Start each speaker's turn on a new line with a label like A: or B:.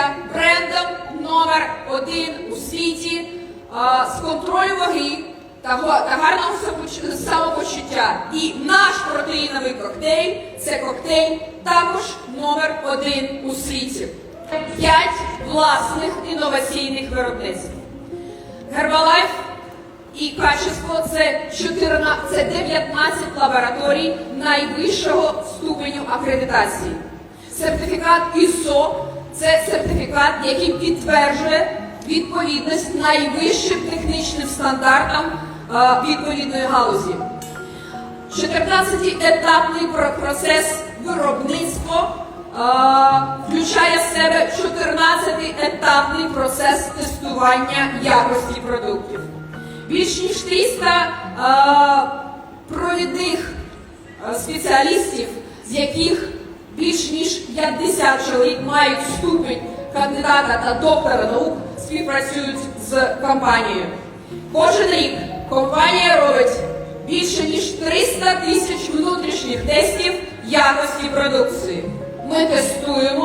A: вважається брендом номер один у світі з контролю ваги та, гарного самопочуття. І наш протеїновий коктейль це коктейль також номер один у світі. П'ять власних інноваційних виробництв. Herbalife і качество це 14, це 19 лабораторій найвищого ступеню акредитації. Сертифікат ISO – це сертифікат, який підтверджує відповідність найвищим технічним стандартам е, відповідної галузі. 14-етапний процес виробництва е, включає в себе 14-етапний процес тестування якості продуктів. Більш ніж 300 е, провідних спеціалістів, з яких більш ніж 50 чоловік мають ступень кандидата та доктора наук, співпрацюють з компанією. Кожен рік компанія робить більше ніж 300 тисяч внутрішніх тестів якості продукції. Ми тестуємо.